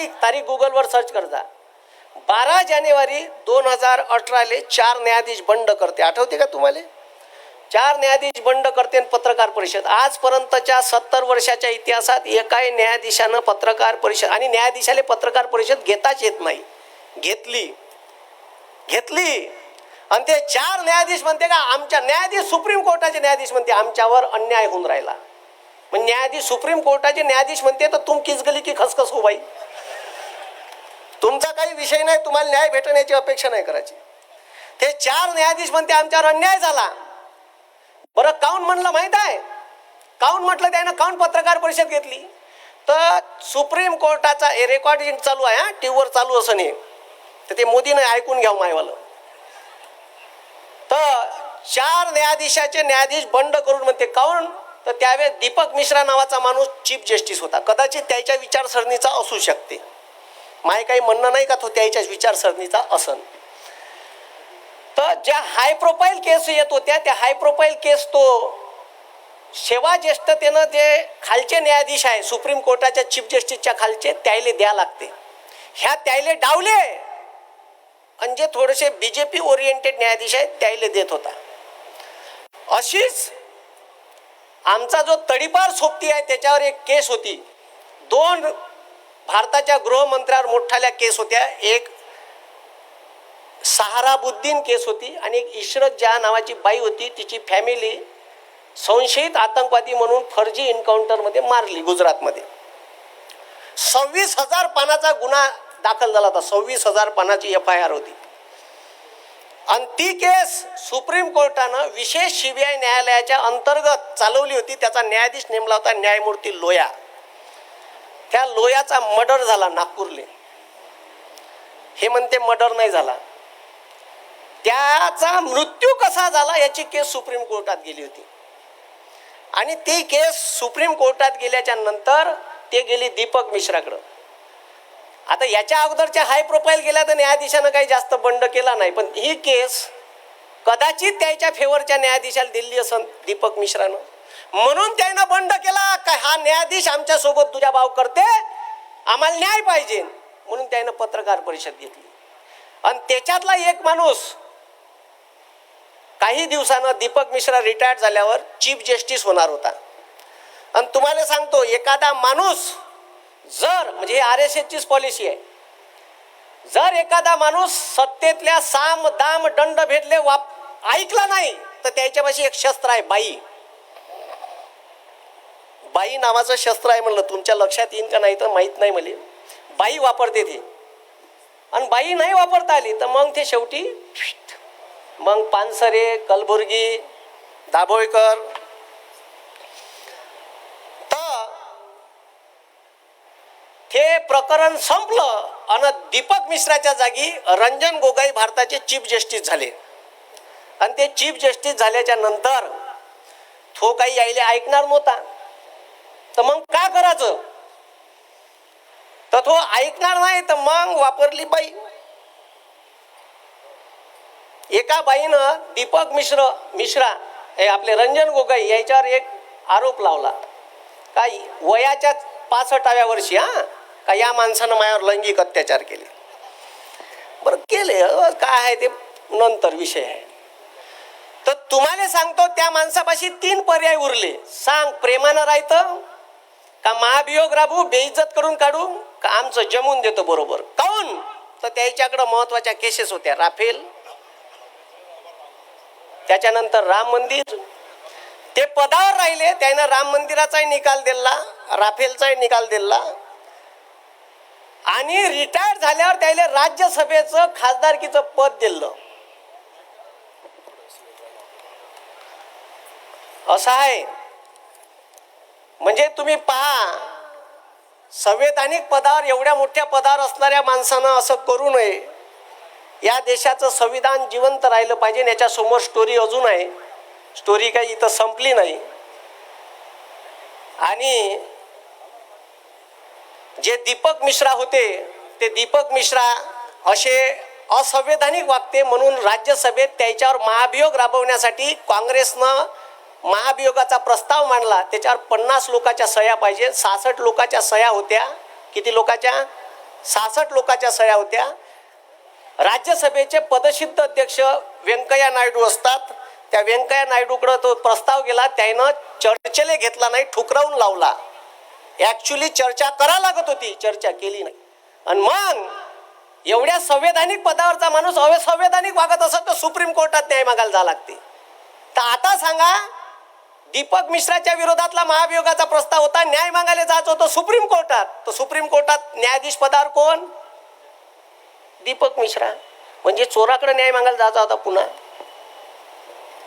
तारीख तारीख गुगलवर सर्च करता. बारा जानेवारी दोन हजार अठराले चार न्यायाधीश बंड करते. आठवते का तुम्हाला? चार न्यायाधीश बंड करते पत्रकार परिषद. आजपर्यंतच्या सत्तर वर्षाच्या इतिहासात एकाही न्यायाधीशानं पत्रकार परिषद आणि न्यायाधीशाला पत्रकार परिषद घेताच येत नाही. घेतली. घेतली. आणि ते चार न्यायाधीश म्हणते का आमच्या न्यायाधीश सुप्रीम कोर्टाचे न्यायाधीश म्हणते आमच्यावर अन्याय होऊन राहिला. मग न्यायाधीश सुप्रीम कोर्टाचे न्यायाधीश म्हणते तर तुम किस गली की खसखस हो बाई तुमचा काही विषय नाही तुम्हाला न्याय भेटण्याची अपेक्षा नाही करायची. ते चार न्यायाधीश म्हणते आमच्यावर अन्याय झाला. बरं काऊन म्हणलं माहीत आहे? काऊन म्हटलं त्यानं? काऊन पत्रकार परिषद घेतली? तर सुप्रीम कोर्टाचा रेकॉर्डिंग चालू आहे हा टी चालू असं नाही. तर ते मोदीनं ऐकून घ्यावं हो मायवालं. तर चार न्यायाधीशाचे न्यायाधीश बंड करून म्हणते काऊन? तर त्यावेळेस दीपक मिश्रा नावाचा माणूस चीफ जस्टिस होता. कदाचित त्याच्या विचारसरणीचा असू शकते. माय काही म्हणणं नाही का तो त्याच्या विचारसरणीचा असन? तर ज्या हाय प्रोफाईल केस येत होत्या त्या हाय प्रोफाईल केस तो सेवा ज्येष्ठतेनं जे खालचे न्यायाधीश आहे सुप्रीम कोर्टाच्या चीफ जस्टिसच्या खालचे त्याले द्या लागते. ह्या त्याले डावले. आणि जे थोडेसे बी जे पी ओरिएंटेड न्यायाधीश आहेत त्याले देत होता. अशीच आमचा जो तडीपार सोबती आहे त्याच्यावर एक केस होती. दोन भारताच्या गृहमंत्र्यावर मोठाल्या केस होत्या. एक सहाराबुद्दीन केस होती आणि एक इशरत ज्या नावाची बाई होती. तिची फॅमिली संशयित आतंकवादी म्हणून फर्जी एन्काउंटरमध्ये मारली गुजरातमध्ये. सव्वीस हजार पानाचा गुन्हा दाखल झाला होता. सव्वीस हजार पानाची एफ आय आर होती. आणि ती केस सुप्रीम कोर्टानं विशेष सीबीआय न्यायालयाच्या अंतर्गत चालवली होती. त्याचा न्यायाधीश नेमला होता न्यायमूर्ती लोया. त्या लोयाचा मर्डर झाला नागपूरले. हे म्हणते मर्डर नाही झाला. त्याचा मृत्यू कसा झाला याची केस सुप्रीम कोर्टात गेली होती. आणि ती केस सुप्रीम कोर्टात गेल्याच्यानंतर ते गेली दीपक मिश्राकडं. आता याच्या अगोदरच्या हाय प्रोफाईल गेल्या तर न्यायाधीशानं काही जास्त बंड केला नाही पण ही केस कदाचित त्याच्या फेवरच्या न्यायाधीशाला दिली असन दीपक मिश्रानं. म्हणून त्यानं बंड केला का हा न्यायाधीश आमच्यासोबत तुझ्या भाव करते? आम्हाला न्याय पाहिजे. म्हणून त्यानं पत्रकार परिषद घेतली. आणि त्याच्यातला एक माणूस काही दिवसानं दीपक मिश्रा रिटायर्ड झाल्यावर चीफ जस्टिस होणार होता. आणि तुम्हाला सांगतो एखादा माणूस जर म्हणजे आर एस एसचीच पॉलिसी आहे. जर एखादा माणूस सत्तेतल्या साम दाम दंड भेदले वाप ऐकला नाही तर त्याच्यापाशी एक शस्त्र आहे बाई. बाई नावाचं शस्त्र आहे म्हणलं. तुमच्या लक्षात येईन का नाही तर माहीत नाही मला. बाई वापरते ते. आणि बाई नाही वापरता आली तर मग ते शेवटी मग पानसरे कलबुर्गी दाभोळकर. तर ते प्रकरण संपलं आणि दीपक मिश्राच्या जागी रंजन गोगाई भारताचे चीफ जस्टिस झाले. आणि ते चीफ जस्टिस झाल्याच्यानंतर तो काही यायला ऐकणार नव्हता. तर मग का करायचं? तर तो ऐकणार नाही तर मग वापरली बाई. एका बाईनं दीपक मिश्र मिश्रा हे आपले रंजन गोगाई याच्यावर एक आरोप लावला. काय वयाच्या पासष्टाव्या वर्षी हा? का या माणसानं माझ्यावर लैंगिक अत्याचार केले? बरं केले काय आहे ते? नंतर विषय आहे. तर तुम्हाला सांगतो त्या माणसापाशी तीन पर्याय उरले. सांग प्रेमानं राहतं का महाभियोग राबू बेइज्जत करून काढू? का आमचं जमून देतो बरोबर? काऊन? तर त्याच्याकडं महत्त्वाच्या केसेस होत्या. राफेल. त्याच्यानंतर राम मंदिर. ते पदावर राहिले. त्यानं राम मंदिराचाही निकाल दिला. राफेलचाही निकाल दिला. आणि रिटायर झाल्यावर त्याला राज्यसभेचं खासदारकीचं पद दिलं. असं आहे. म्हणजे तुम्ही पहा संवैधानिक पदावर एवढ्या मोठ्या पदावर असणाऱ्या माणसानं असं करू नये. या देशाचं संविधान जिवंत राहिलं पाहिजे याच्यासमोर स्टोरी अजून आहे. स्टोरी काही इथं संपली नाही. आणि जे दीपक मिश्रा होते ते दीपक मिश्रा असे असंवैधानिक वागते म्हणून राज्यसभेत त्याच्यावर महाभियोग राबवण्यासाठी काँग्रेसनं महाभियोगाचा प्रस्ताव मांडला त्याच्यावर पन्नास लोकाच्या सह्या पाहिजे. सहासष्ट लोकाच्या सह्या होत्या. किती लोकाच्या? सहासष्ट लोकाच्या सह्या होत्या. राज्यसभेचे पदसिद्ध अध्यक्ष व्यंकय्या नायडू असतात. त्या व्यंकय्या नायडूकडं तो प्रस्ताव गेला. त्यानं चर्चेले घेतला नाही ठुकरावून लावला. ॲक्च्युली चर्चा करा लागत होती. चर्चा केली नाही. आणि मग एवढ्या संवैधानिक पदावरचा माणूस अवैसंवैधानिक वागत असत तर सुप्रीम कोर्टात न्याय मागायला जावं लागते. तर आता सांगा दीपक मिश्राच्या विरोधातला महाभियोगाचा प्रस्ताव होता. न्याय मागायला जायचं होतं सुप्रीम कोर्टात. तर सुप्रीम कोर्टात न्यायाधीश पदावर कोण? दीपक मिश्रा. म्हणजे चोराकडे न्याय मागायला जायचा होता पुन्हा.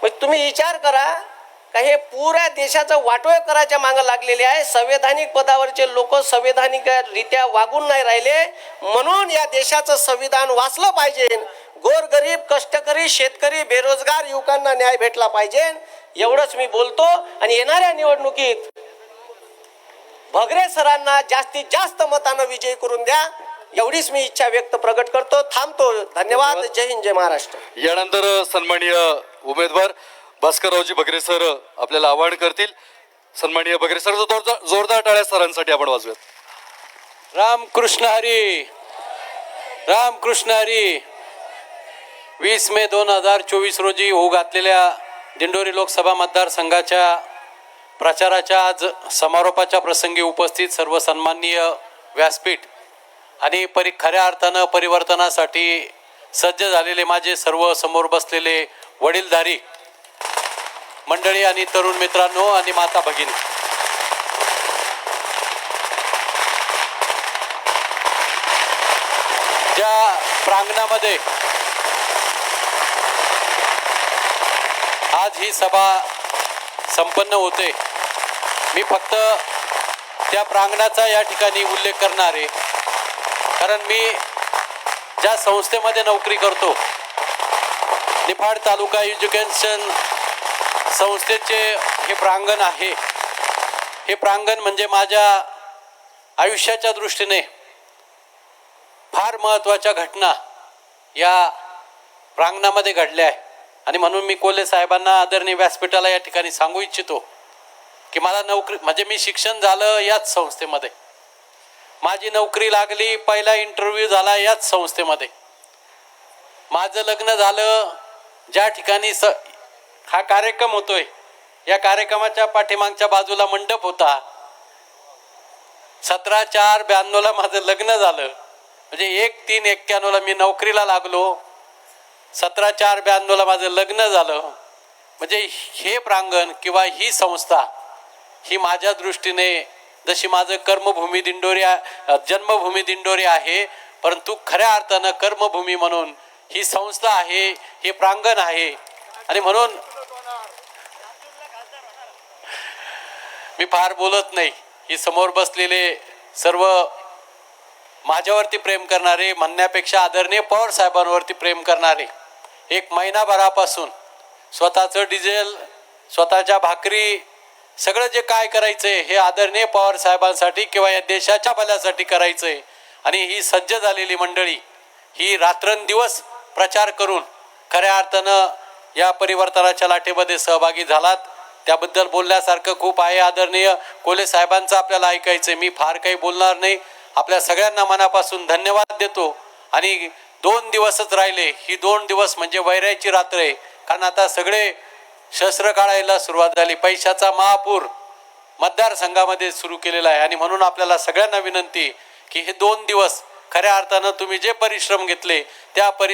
म्हणजे तुम्ही विचार करा का हे पुऱ्या देशाचं वाटोळ करायच्या मागं लागलेले आहे. संवैधानिक पदावरचे लोक संवैधानिक रित्या वागून नाही राहिले. म्हणून या देशाचं संविधान वाचलं पाहिजे. गोरगरीब कष्टकरी शेतकरी बेरोजगार युवकांना न्याय भेटला पाहिजे. एवढंच मी बोलतो. आणि येणाऱ्या निवडणुकीत भगरे सरांना जास्तीत जास्त मतानं विजयी करून द्या. एवढीच मी इच्छा व्यक्त प्रकट करतो. थांबतो. धन्यवाद. जय हिंद जय महाराष्ट्र. यानंतर सन्माननीय उमेदवार भास्कररावजी बगरे सर आपल्याला आवाहन करतील. सन्माननीय बगरे सर जोरदार जोरदार टाळ्या सरांसाठी आपण वाजूयात रामकृष्ण हरी. रामकृष्ण हरी. वीस मे दोन हजार चोवीस रोजी होऊ घातलेल्या दिंडोरी लोकसभा मतदारसंघाच्या प्रचाराच्या आज समारोपाच्या प्रसंगी उपस्थित सर्व सन्माननीय व्यासपीठ आणि परि खऱ्या अर्थानं परिवर्तनासाठी सज्ज झालेले माझे सर्व समोर बसलेले वडीलधारी मंडळी आणि तरुण मित्रांनो आणि माता भगिनी. ज्या प्रांगणामध्ये. आज ही सभा संपन्न होते. मी फक्त त्या प्रांगणाचा या ठिकाणी उल्लेख करणार आहे. कारण मी ज्या संस्थेमध्ये नोकरी करतो निफाड तालुका एज्युकेशन संस्थेचे हे प्रांगण आहे. हे प्रांगण म्हणजे माझ्या आयुष्याच्या दृष्टीने फार महत्त्वाच्या घटना या प्रांगणामध्ये घडल्या आहे आणि म्हणून मी कोल्हे साहेबांना आदरणीय व्यासपीठाला या ठिकाणी सांगू इच्छितो की मला नोकरी म्हणजे मी शिक्षण झालं याच संस्थेमध्ये. माझी नोकरी लागली पहिला इंटरव्ह्यू झाला याच संस्थेमध्ये. माझं लग्न झालं ज्या ठिकाणी स हा कार्यक्रम होतोय या कार्यक्रमाच्या पाठीमागच्या बाजूला मंडप होता. सतरा चार ब्याण्णवला माझं लग्न झालं. म्हणजे एक तीन एक्क्याण्णवला मी नोकरीला लागलो. सतरा चार ब्याण्णवला माझं लग्न झालं. म्हणजे हे प्रांगण किंवा ही संस्था ही माझ्या दृष्टीने जशी माझं कर्मभूमी दिंडोरी जन्मभूमी दिंडोरी आहे परंतु खऱ्या अर्थानं कर्मभूमी म्हणून ही संस्था आहे हे प्रांगण आहे. आणि म्हणून मी फार बोलत नाही. ही समोर बसलेले सर्व माझ्यावरती प्रेम करणारे म्हणण्यापेक्षा आदरणीय पवार साहेबांवरती प्रेम करणारे एक महिनाभरापासून स्वतःचं डिझेल स्वतःच्या भाकरी सगळं जे काय करायचं आहे हे आदरणीय पवार साहेबांसाठी किंवा या देशाच्या भल्यासाठी करायचं आहे आणि ही सज्ज झालेली मंडळी ही रात्रंदिवस प्रचार करून खऱ्या अर्थानं या परिवर्तनाच्या लाटेमध्ये सहभागी झालात. त्याबद्दल बोलण्यासारखं खूप आहे. आदरणीय कोले साहेबांचं आपल्याला आहे मी फार काही बोलणार नाही. आपल्या सगळ्यांना मनापासून धन्यवाद देतो. आणि दोन दिवसच राहिले. ही दोन दिवस म्हणजे वैरायची रात्र आहे. कारण आता सगळे शस्त्र काढायला सुरुवात झाली. पैशाचा महापूर मतदारसंघामध्ये सुरू केलेला आहे. आणि म्हणून आपल्याला सगळ्यांना विनंती की हे दोन दिवस खऱ्या अर्थानं तुम्ही जे परिश्रम घेतले त्या परि